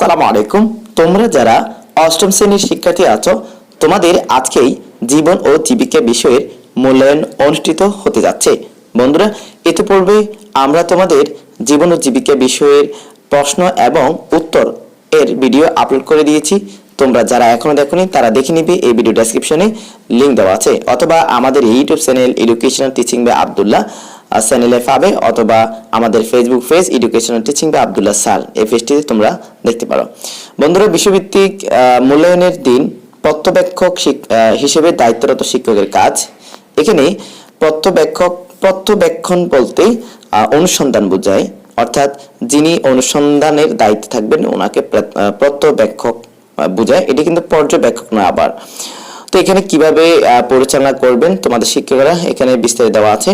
আসসালামু আলাইকুম। তোমরা যারা অষ্টম শ্রেণির শিক্ষার্থী আছো, তোমাদের আজকেই জীবন ও জীবিকা বিষয়ের মূল্যায়ন অনুষ্ঠিত হতে যাচ্ছে। বন্ধুরা, ইতিপূর্বে আমরা তোমাদের জীবন ও জীবিকা বিষয়ের প্রশ্ন এবং উত্তর এর ভিডিও আপলোড করে দিয়েছি। তোমরা যারা এখনও দেখোনি, তারা দেখে নিবে। এই ভিডিও ডেসক্রিপশনে লিংক দেওয়া আছে। অথবা আমাদের YouTube channel educational teaching by Abdullah চ্যানেলে পাবে অথবা আমাদের ফেসবুক পেজ এডুকেশনাল টিচিং বা আব্দুল্লাহ স্যার। এই পেজটিতে তোমরা দেখতে পারো। বন্ধুরা বিশ্বভিত্তিক মূল্যায়নের দিন আহ, হিসেবে দায়িত্বরত শিক্ষকের কাজ। এখানে পত্রব্যাক্ষক পত্রব্যাক্ষণ বলতে অনুসন্ধান বোঝায়। অর্থাৎ যিনি অনুসন্ধানের দায়িত্বে থাকবেন ওনাকে প্র- আহ, বোঝায়। এটি কিন্তু পর্যবেক্ষক নয় আবার। তো এখানে কীভাবে পরিচালনা করবেন তোমাদের শিক্ষকরা, এখানে বিস্তারিত দেওয়া আছে।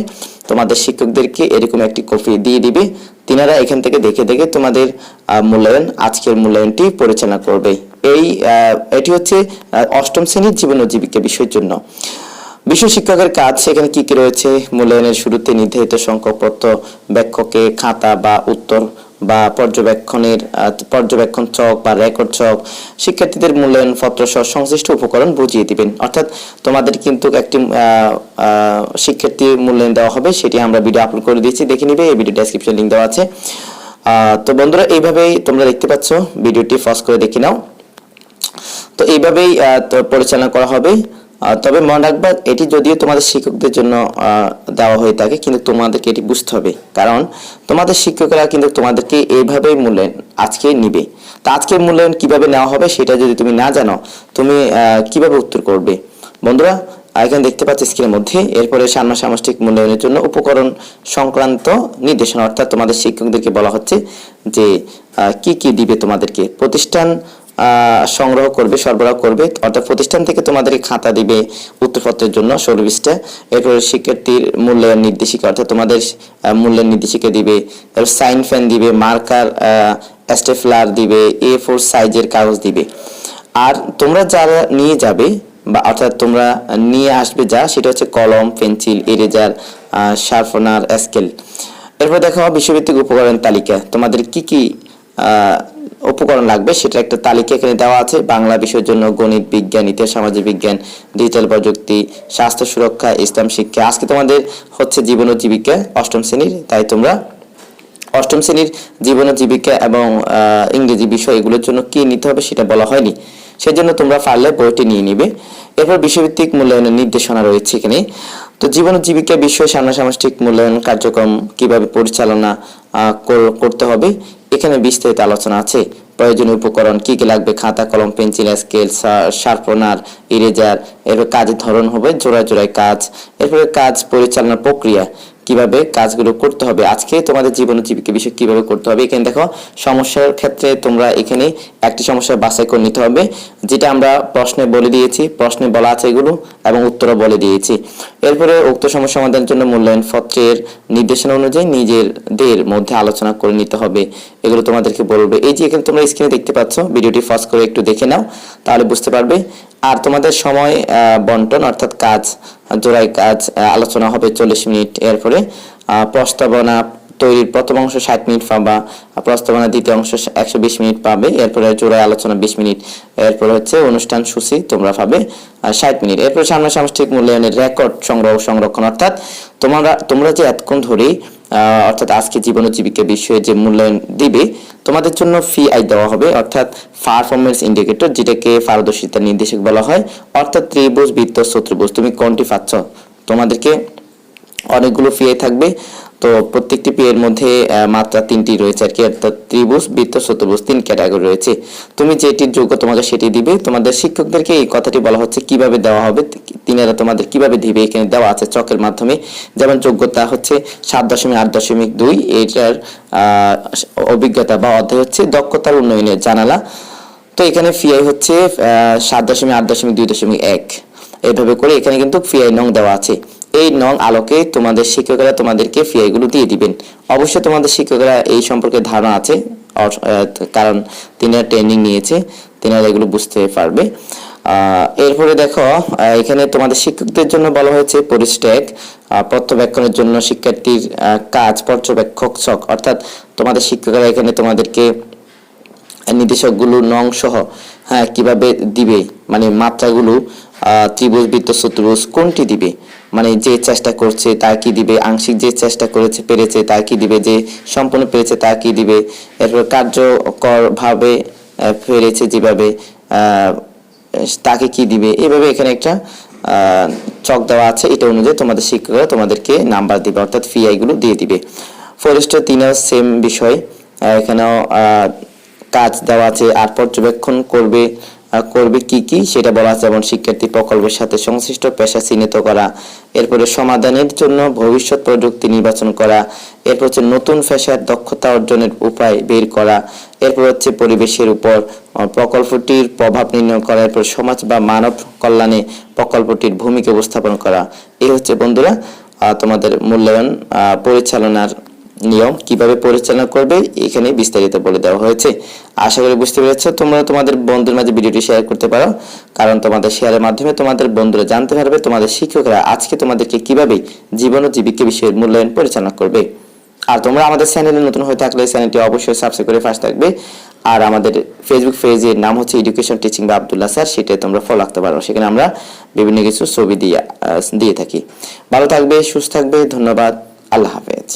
তোমাদের শিক্ষকদেরকে এরকম একটি কপি দিয়ে দিবে। তিনারা এখান থেকে দেখে দেখে তোমাদের মূল্যায়ন, আজকের মূল্যায়নটি পরিচালনা করবে। এই এটি হচ্ছে অষ্টম শ্রেণির জীবন ও জীবিকা বিষয়ের জন্য। বিশ্ব শিক্ষকের কাজ, সেখানে কি কি রয়েছে? মূল্যায়নের শুরুতে নির্ধারিত সংখ্যক পত্র, ব্যাখ্যকে খাতা বা উত্তর বা পর্যবেক্ষণের পর্যবেক্ষণ চক বা রেকর্ড চক, শিক্ষার্থীদের মূল্যায়ন পত্র সহ সংশ্লিষ্ট উপকরণ বুঝিয়ে দিবেন। অর্থাৎ তোমাদের কিন্তু একটি শিক্ষার্থী মূল্যায়ন দেওয়া হবে, সেটি আমরা ভিডিও আপলোড করে দিয়েছি দেখে নিবে, এই ভিডিও ডেসক্রিপশন লিঙ্ক দেওয়া আছে। তো বন্ধুরা, এইভাবেই তোমরা দেখতে পাচ্ছ ভিডিওটি ফাস্ট করে দেখে নাও। তো এইভাবেই পরিচালনা করা হবে। তবে মনে রাখবা, এটি যদিও তোমাদের শিক্ষকদের জন্য দেওয়া হয়ে থাকে, কিন্তু তোমাদেরকে এটি বুঝতে হবে। কারণ তোমাদের শিক্ষকরা কিন্তু তোমাদেরকে এইভাবেই মূল্যায়ন আজকে নিবে। তা আজকের মূল্যায়ন কীভাবে নেওয়া হবে, সেটা যদি তুমি না জানো, তুমি কীভাবে উত্তর করবে? বন্ধুরা এখানে দেখতে পাচ্ছি স্ক্রিনের মধ্যে, এরপরে সামনাসামষ্টিক মূল্যায়নের জন্য উপকরণ সংক্রান্ত নির্দেশনা, অর্থাৎ তোমাদের শিক্ষকদেরকে বলা হচ্ছে যে কি কি দিবে তোমাদেরকে? প্রতিষ্ঠান সংগ্রহ করবে, সরবরাহ করবে। অর্থাৎ প্রতিষ্ঠান থেকে তোমাদেরকে খাতা দিবে উত্তরপত্রের জন্য সর্বিশটা এরপরে শিক্ষার্থীর মূল্যায়ন নির্দেশিকা, অর্থাৎ তোমাদের মূল্যায়ন নির্দেশিকা দিবে। তারপর সাইন ফ্যান দিবে, মার্কার স্টেফলার দিবে, এ ফোর সাইজের কাগজ দিবে। আর তোমরা যারা নিয়ে যাবে, বা অর্থাৎ তোমরা নিয়ে আসবে যা, সেটা হচ্ছে কলম, পেন্সিল, ইরেজার শার্পনার, স্কেল। এরপর দেখো বিশ্বভিত্তিক উপকরণ তালিকা। তোমাদের কি কি উপকরণ লাগবে, সেটা একটা তালিকা এখানে দেওয়া আছে। বাংলা বিষয়ের জন্য গণিত বিজ্ঞান, ইতিহাস, সামাজিক বিজ্ঞান, ডিজিটাল প্রযুক্তি, স্বাস্থ্য সুরক্ষা, ইসলাম শিক্ষা। আজকে তোমাদের হচ্ছে জীবন ও জীবিকা অষ্টম শ্রেণির, তাই তোমরা অষ্টম শ্রেণির জীবন ও জীবিকা এবং ইংরেজি বিষয় এগুলোর জন্য কি নিতে হবে সেটা বলা হয়নি। সেজন্য তোমরা পারলে বইটি নিয়ে নিবে। এরপর বিষয়ভিত্তিক মূল্যায়নের নির্দেশনা রয়েছে এখানে। তো জীবন ও জীবিকা বিষয় সামনাসামষ্টিক মূল্যায়ন কার্যক্রম কীভাবে পরিচালনা করতে হবে এখানে বিস্তারিত আলোচনা আছে। প্রয়োজনীয় উপকরণ কি কি লাগবে? খাতা, কলম, পেন্সিল, স্কেল শার্পনার, ইরেজার, এর কাজের ধরন হবে জোড়ায় জোড়ায় কাজ। এরপরে কাজ পরিচালনা প্রক্রিয়া। কীভাবে কাজগুলো করতে হবে, আজকে তোমাদের জীবন জীবিকা বিষয় কীভাবে করতে হবে, এখানে দেখো সমস্যার ক্ষেত্রে তোমরা এখানে একটি সমস্যা বাছাই করে নিতে হবে, যেটা আমরা প্রশ্নে বলে দিয়েছি, প্রশ্নে বলা আছে এগুলো এবং উত্তরও বলে দিয়েছি। এরপরে উক্ত সমস্যা সমাধানের জন্য মূল্যায়ন পত্রের নির্দেশনা অনুযায়ী নিজেদের মধ্যে আলোচনা করে নিতে হবে, এগুলো তোমাদেরকে বলবে। এই যে এখানে তোমরা স্ক্রিনে দেখতে পাচ্ছ, ভিডিওটি ফাস্ট করে একটু দেখে নাও, তাহলে বুঝতে পারবে। আর তোমাদের সময় বন্টন অর্থাৎ কাজ জোড়াই কাজ আলোচনা হবে চল্লিশ মিনিট। এরপরে প্রস্তাবনা তৈরির প্রথম অংশ ষাট মিনিট পাবা প্রস্তাবনা দ্বিতীয় অংশ একশো বিশ মিনিট পাবে। এরপরে জোড়ায় আলোচনা বিশ মিনিট। এরপরে হচ্ছে অনুষ্ঠান সূচি তোমরা পাবে ষাট মিনিট। এরপরে সামনে সামষ্টিক মূল্যায়নের রেকর্ড সংগ্রহ সংরক্ষণ অর্থাৎ তোমরা তোমরা যে এতক্ষণ ধরে আহ, অর্থাৎ আজকে জীবন ও জীবিকা বিষয়ে যে মূল্যায়ন দিবে, তোমাদের জন্য ফি আই দেওয়া হবে, অর্থাৎ পারফরমেন্স ইন্ডিকেটর যেটাকে পারদর্শিতা নির্দেশক বলা হয়, অর্থাৎ ত্রিভুজ, বৃত্ত চতুর্ভুজ তুমি কোনটি পাচ্ছ? তোমাদেরকে অনেকগুলো ফি আই থাকবে। তো প্রত্যেকটি পি এর মধ্যে মাত্রা তিনটি রয়েছে আর কি, অর্থাৎ ত্রিভুজ, বৃত্ত, চতুর্ভুজ তিন ক্যাটাগরি রয়েছে। তুমি যেটির যোগ্য তোমাকে সেটি দিবে। তোমাদের শিক্ষকদেরকে এই কথাটি বলা হচ্ছে, কীভাবে দেওয়া হবে, তিনারা তোমাদের কীভাবে দিবে, এখানে দেওয়া আছে চকের মাধ্যমে। যেমন যোগ্যতা হচ্ছে সাত দশমিক আট দশমিক দুই, এটার অভিজ্ঞতা বা অধ্যায় হচ্ছে দক্ষতার উন্নয়নের জানালা। তো এখানে ফিআই হচ্ছে সাত দশমিক আট দশমিক দুই দশমিক এক। এইভাবে করে এখানে কিন্তু ফিআই নং দেওয়া আছে। এই নং আলোকে তোমাদের শিক্ষকরা তোমাদেরকে ফিআই গুলো দিয়ে দিবেন। অবশ্যই তোমাদের শিক্ষকরা এই সম্পর্কে ধারণা আছে কারণ তিনারা ট্রেনিং নিয়েছে তিনারা এগুলো বুঝতে পারবে। এরপরে দেখো এখানে তোমাদের শিক্ষকদের জন্য বলা হয়েছে পরিস্টেক পত্রব্যাখ্যানের জন্য শিক্ষার্থীর কাজ পর্যবেক্ষক ছক। অর্থাৎ তোমাদের শিক্ষকরা এখানে তোমাদেরকে নির্দেশকগুলো নং সহ হ্যাঁ কীভাবে দিবে? মানে মাত্রাগুলো ত্রিভুজ বৃত্ত চতুর্ভুজ কোনটি দিবে? মানে যে চেষ্টা করছে তা কি দিবে? আংশিক যে চেষ্টা করেছে, পেরেছে তা কি দিবে? যে সম্পূর্ণ পেরেছে তা কি দিবে? এরপর কার্যকর ভাবে পেরেছে যেভাবে তাকে কি দিবে? এভাবে এখানে একটা চক দেওয়া আছে। এটা অনুযায়ী তোমাদের শিক্ষকরা তোমাদেরকে নাম্বার দিবে, অর্থাৎ ফিআই গুলো দিয়ে দিবে। ফরেস্টের তিনও সেম বিষয়। এখানেও কাজ দেওয়া আছে, আর পর্যবেক্ষণ করবে। করবে কি কি সেটা বলা যেমন শিক্ষার্থী প্রকল্পের সাথে সংশ্লিষ্ট পেশা চিহ্নিত করা, এরপরে সমাধানের জন্য ভবিষ্যৎ প্রযুক্তি নির্বাচন করা, এরপর হচ্ছে নতুন পেশার দক্ষতা অর্জনের উপায় বের করা, এরপর হচ্ছে পরিবেশের উপর প্রকল্পটির প্রভাব নির্ণয় করা, এরপর সমাজ বা মানব কল্যাণে প্রকল্পটির ভূমিকা উপস্থাপন করা। এই হচ্ছে বন্ধুরা তোমাদের মূল্যায়ন পরিচালনার নিয়ম কীভাবে পরিচালনা করবে এখানে বিস্তারিত বলে দেওয়া হয়েছে। আশা করি বুঝতে পেরেছ, তোমরা তোমাদের বন্ধুর মাঝে ভিডিওটি শেয়ার করতে পারো। কারণ তোমাদের শেয়ারের মাধ্যমে তোমাদের বন্ধুরা জানতে পারবে তোমাদের শিক্ষকরা আজকে তোমাদেরকে কীভাবে জীবন ও জীবিকা বিষয়ের মূল্যায়ন পরিচালনা করবে। আর তোমরা আমাদের চ্যানেলে নতুন হয়ে থাকলে চ্যানেলটি অবশ্যই সাবস্ক্রাইব করে ফার্স্ট থাকবে। আর আমাদের ফেসবুক পেজের নাম হচ্ছে এডুকেশন টিচিং বা আব্দুল্লাহ স্যার সেটাই তোমরা ফলো রাখতে পারো। সেখানে আমরা বিভিন্ন কিছু ছবি দিয়ে দিয়ে থাকি। ভালো থাকবে, সুস্থ থাকবে, ধন্যবাদ, আল্লাহ হাফেজ।